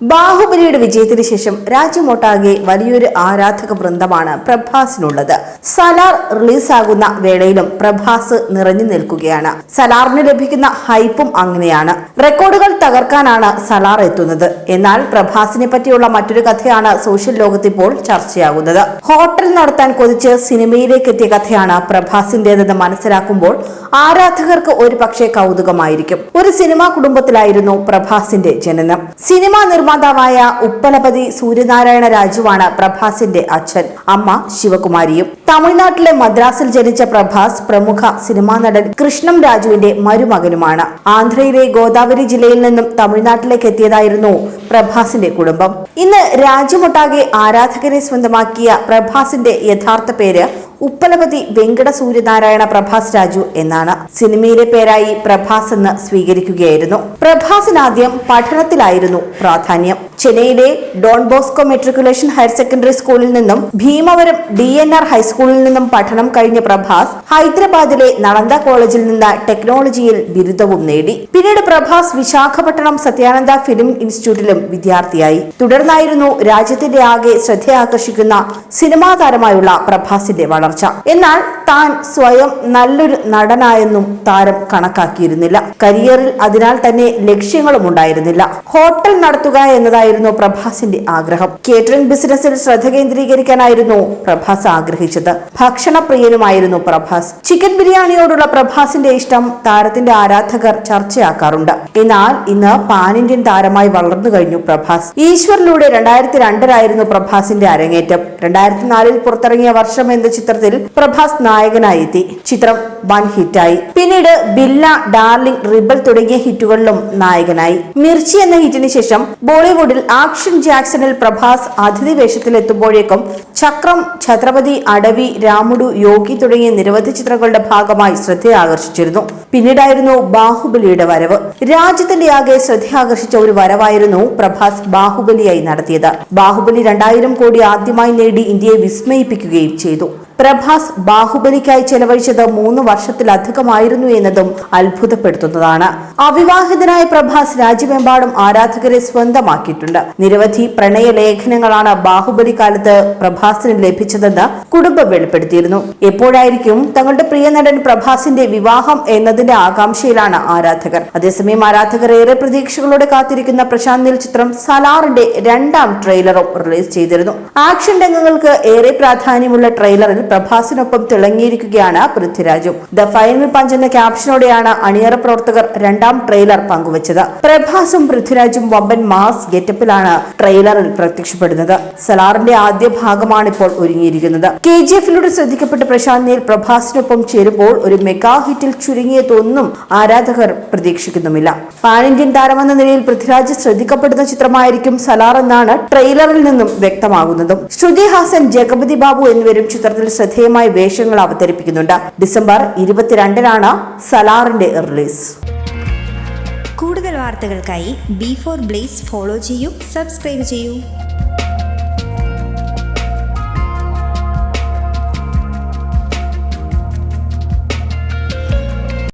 ബാഹുബലിയുടെ വിജയത്തിന് ശേഷം രാജ്യമൊട്ടാകെ വലിയൊരു ആരാധക വൃന്ദമാണ് പ്രഭാസിനുള്ളത്. സലാർ റിലീസാകുന്ന വേളയിലും പ്രഭാസ് നിറഞ്ഞു നിൽക്കുകയാണ്. സലാറിന് ലഭിക്കുന്ന ഹൈപ്പും അങ്ങനെയാണ്. റെക്കോർഡുകൾ തകർക്കാനാണ് സലാർ എത്തുന്നത്. എന്നാൽ പ്രഭാസിനെ പറ്റിയുള്ള മറ്റൊരു കഥയാണ് സോഷ്യൽ ലോകത്ത് ഇപ്പോൾ ചർച്ചയാകുന്നത്. ഹോട്ടൽ നടത്താൻ കൊതിച്ച് സിനിമയിലേക്ക് എത്തിയ കഥയാണ് പ്രഭാസിന്റേതെന്ന് മനസ്സിലാക്കുമ്പോൾ ആരാധകർക്ക് ഒരു പക്ഷേ കൗതുകമായിരിക്കും. ഒരു സിനിമാ കുടുംബത്തിലായിരുന്നു പ്രഭാസിന്റെ ജനനം. സിനിമാ നിർമ്മാതാവായ ഉപ്പലപതി സൂര്യനാരായണ രാജുവാണ് പ്രഭാസിന്റെ അച്ഛൻ. അമ്മ ശിവകുമാരിയും. തമിഴ്നാട്ടിലെ മദ്രാസിൽ ജനിച്ച പ്രഭാസ് പ്രമുഖ സിനിമാ നടൻ കൃഷ്ണം രാജുവിന്റെ മരുമകനുമാണ്. ആന്ധ്രയിലെ ഗോദാവരി ജില്ലയിൽ നിന്നും തമിഴ്നാട്ടിലേക്ക് എത്തിയതായിരുന്നു പ്രഭാസിന്റെ കുടുംബം. ഇന്ന് രാജ്യമൊട്ടാകെ ആരാധകരെ സ്വന്തമാക്കിയ പ്രഭാസിന്റെ യഥാർത്ഥ പേര് ഉപ്പലപതി വെങ്കട സൂര്യനാരായണ പ്രഭാസ് രാജു എന്നാണ്. സിനിമയിലെ പേരായി പ്രഭാസ് എന്ന് സ്വീകരിക്കുകയായിരുന്നു. പ്രഭാസിന് ആദ്യം പഠനത്തിലായിരുന്നു പ്രാധാന്യം. ചെന്നൈയിലെ Don Bosco matriculation higher secondary സ്കൂളിൽ നിന്നും ഭീമവരം ഡി എൻ ആർ ഹൈസ്കൂളിൽ നിന്നും പഠനം കഴിഞ്ഞ പ്രഭാസ് ഹൈദരാബാദിലെ നളന്ദ കോളേജിൽ നിന്ന് ടെക്നോളജിയിൽ ബിരുദവും നേടി. പിന്നീട് പ്രഭാസ് വിശാഖപട്ടണം സത്യാനന്ദ ഫിലിം ഇൻസ്റ്റിറ്റ്യൂട്ടിലും വിദ്യാർത്ഥിയായി. തുടർന്നായിരുന്നു രാജ്യത്തിന്റെ ആകെ ശ്രദ്ധയാകർഷിക്കുന്ന സിനിമാ താരമായുള്ള പ്രഭാസിന്റെ വളർച്ച. എന്നാൽ താൻ സ്വയം നല്ലൊരു നടനായെന്നും താരം കണക്കാക്കിയിരുന്നില്ല. കരിയറിൽ അതിനാൽ തന്നെ ലക്ഷ്യങ്ങളും ഉണ്ടായിരുന്നില്ല. ഹോട്ടൽ നടത്തുക എന്നതായിരുന്നു പ്രഭാസിന്റെ ആഗ്രഹം. കേറ്ററിംഗ് ബിസിനസ്സിൽ ശ്രദ്ധ കേന്ദ്രീകരിക്കാനായിരുന്നു പ്രഭാസ് ആഗ്രഹിച്ചത്. ഭക്ഷണപ്രിയനുമായിരുന്നു പ്രഭാസ്. ചിക്കൻ ബിരിയാണിയോടുള്ള പ്രഭാസിന്റെ ഇഷ്ടം താരത്തിന്റെ ആരാധകർ ചർച്ചയാക്കാറുണ്ട്. എന്നാൽ ഇന്ന് പാൻ ഇന്ത്യൻ താരമായി വളർന്നു കഴിഞ്ഞു പ്രഭാസ്. ഈശ്വറിലൂടെ രണ്ടായിരത്തി രണ്ടിലായിരുന്നു പ്രഭാസിന്റെ അരങ്ങേറ്റം. രണ്ടായിരത്തി നാലിൽ പുറത്തിറങ്ങിയ വർഷം എന്ന ചിത്രത്തിൽ പ്രഭാസ് നായകനായി എത്തി ചിത്രം വൺ ഹിറ്റായി. പിന്നീട് ബില്ല ഡാർലിംഗ് റിബൽ തുടങ്ങിയ ഹിറ്റുകളിലും നായകനായി. മിർച്ചി എന്ന ഹിറ്റിന് ശേഷം ബോളിവുഡിൽ ആക്ഷൻ ജാക്സണിൽ പ്രഭാസ് അതിഥി വേഷത്തിൽ എത്തുമ്പോഴേക്കും ചക്രം ഛത്രപതി അടവി രാമുഡു യോഗി തുടങ്ങിയ നിരവധി ചിത്രങ്ങളുടെ ഭാഗമായി ശ്രദ്ധയാകർഷിച്ചിരുന്നു. പിന്നീടായിരുന്നു ബാഹുബലിയുടെ വരവ്. രാജ്യത്തിന്റെ ആകെ ശ്രദ്ധയാകർഷിച്ച ഒരു വരവായിരുന്നു പ്രഭാസ് ബാഹുബലിയായി നടത്തിയത്. ബാഹുബലി രണ്ടായിരം കോടി ആദ്യമായി നേടി ഇന്ത്യയെ വിസ്മയിപ്പിക്കുകയും ചെയ്തു. പ്രഭാസ് ബാഹുബലിക്കായി ചെലവഴിച്ചത് മൂന്ന് വർഷത്തിലധികമായിരുന്നു എന്നതും അത്ഭുതപ്പെടുത്തുന്നതാണ്. അവിവാഹിതനായ പ്രഭാസ് രാജ്യമെമ്പാടും ആരാധകരെ സ്വന്തമാക്കിയിട്ടുണ്ട്. നിരവധി പ്രണയ ലേഖനങ്ങളാണ് ബാഹുബലി കാലത്ത് പ്രഭാസിന് ലഭിച്ചതെന്ന് കുടുംബം വെളിപ്പെടുത്തിയിരുന്നു. എപ്പോഴായിരിക്കും തങ്ങളുടെ പ്രിയ നടൻ പ്രഭാസിന്റെ വിവാഹം എന്നതിന്റെ ആകാംക്ഷയിലാണ് ആരാധകർ. അതേസമയം ആരാധകർ ഏറെ പ്രതീക്ഷകളോടെ കാത്തിരിക്കുന്ന പ്രശാന്ത് നിൽ ചിത്രം സലാറിന്റെ രണ്ടാം ട്രെയിലറും റിലീസ് ചെയ്തിരുന്നു. ആക്ഷൻ രംഗങ്ങൾക്ക് ഏറെ പ്രാധാന്യമുള്ള ട്രെയിലറിൽ പ്രഭാസിനൊപ്പം തിളങ്ങിയിരിക്കുകയാണ് പൃഥ്വിരാജും. ദ ഫൈനൽ പഞ്ച് എന്ന ക്യാപ്ഷനോടെയാണ് അണിയറ പ്രവർത്തകർ രണ്ടാം ട്രെയിലർ പങ്കുവച്ചത്. പ്രഭാസും പൃഥ്വിരാജും വമ്പൻ മാസ് ഗെറ്റപ്പിലാണ് ട്രെയിലറിൽ പ്രത്യക്ഷപ്പെടുന്നത്. സലാറിന്റെ ആദ്യ ഭാഗമാണ് ഇപ്പോൾ ഒരുങ്ങിയിരിക്കുന്നത്. കെ ജി എഫിലൂടെ ശ്രദ്ധിക്കപ്പെട്ട പ്രശാന്ത് നീൽ പ്രഭാസിനൊപ്പം ചേരുമ്പോൾ ഒരു മെഗാ ഹിറ്റിൽ ചുരുങ്ങിയതൊന്നും ആരാധകർ പ്രതീക്ഷിക്കുന്നുമില്ല. പാൻ ഇന്ത്യൻ താരമെന്ന നിലയിൽ പൃഥ്വിരാജ് ശ്രദ്ധിക്കപ്പെടുന്ന ചിത്രമായിരിക്കും സലാർ എന്നാണ് ട്രെയിലറിൽ നിന്നും വ്യക്തമാകുന്നതും. ശ്രുതി ഹാസൻ ജഗപതി ബാബു എന്നിവരും ചിത്രത്തിൽ ശ്രദ്ധേയമായ വേഷങ്ങൾ അവതരിപ്പിക്കുന്നുണ്ട്. ഡിസംബർ ഇരുപത്തിരണ്ടിനാണ് സലാറിന്റെ റിലീസ്. കൂടുതൽ വാർത്തകൾക്കായി ബി ഫോർ ബ്ലേസ് ഫോളോ ചെയ്യൂ സബ്സ്ക്രൈബ് ചെയ്യൂ.